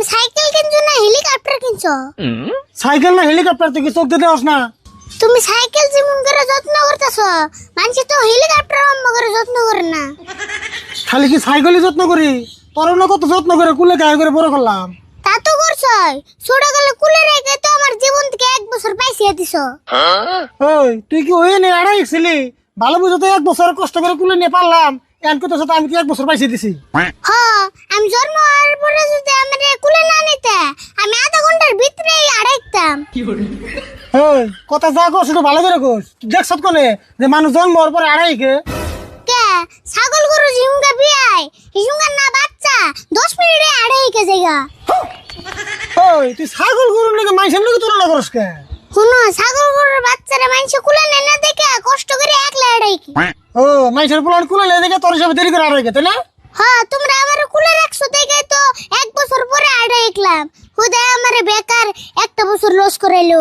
তুমি সাইকেল কিনছো না হেলিকপ্টার কিনছো? সাইকেল না হেলিকপ্টার থেকে চোখ দিতে হস না। তুমি সাইকেল যেমন করে যত্ন করতেছো মানুষ তো হেলিকপ্টার অম্ম করে যত্ন করে না। খালি কি সাইকেলই যত্ন করি? তোর না কত যত্ন করে কুলে গায়ে করে বড় করলাম। তা তো করছই। ছোট গেলে কুলে রেখে তো আমার জীবন থেকে এক বছর পাইছিয়ে দিছো। ওই তুই কি ওই নিয়ে আড়াই ছিলি? ভালো বুঝো তো এক বছর কষ্ট করে কুলে নিয়ে পারলাম। এন কত সাথে আমি কি এক বছর পাইছে দিছি? হ আমি জন্ম হওয়ার পরে যদি আমার কুলে না নিতে আমি আধা ঘণ্টার ভিতরেই আড়াইতাম কথা যা কর সেটা ভালো করে কোস। দেখছত কোনে? যে মানুষ জন্ম হওয়ার পরে আড়াই কে? কে? ছাগল গরু ঝিমুঙ্গা বিয়াই। হিসুঙ্গার না বাচ্চা দশ মিনিটে আড়াই কে জায়গা। ওই তুই ছাগল গরুর নাকি মাইসের নাকি তুলনা করস কে? শুনো ছাগল গরুর বাচ্চারা মানুষ কুলে নেয় না দেখে কষ্ট করে একলা আড়াই কি? ও মাইসের পোলার কুলে লে দেখে তোর হিসাবে দেরি করে আড়াই কে তাই না? হ্যাঁ তোমরা আমার কুলে রাখছো দেখে তো এক বছর পরে আড়াই একলাম। হুদয় আমার বেকার सुरलोस करेलो।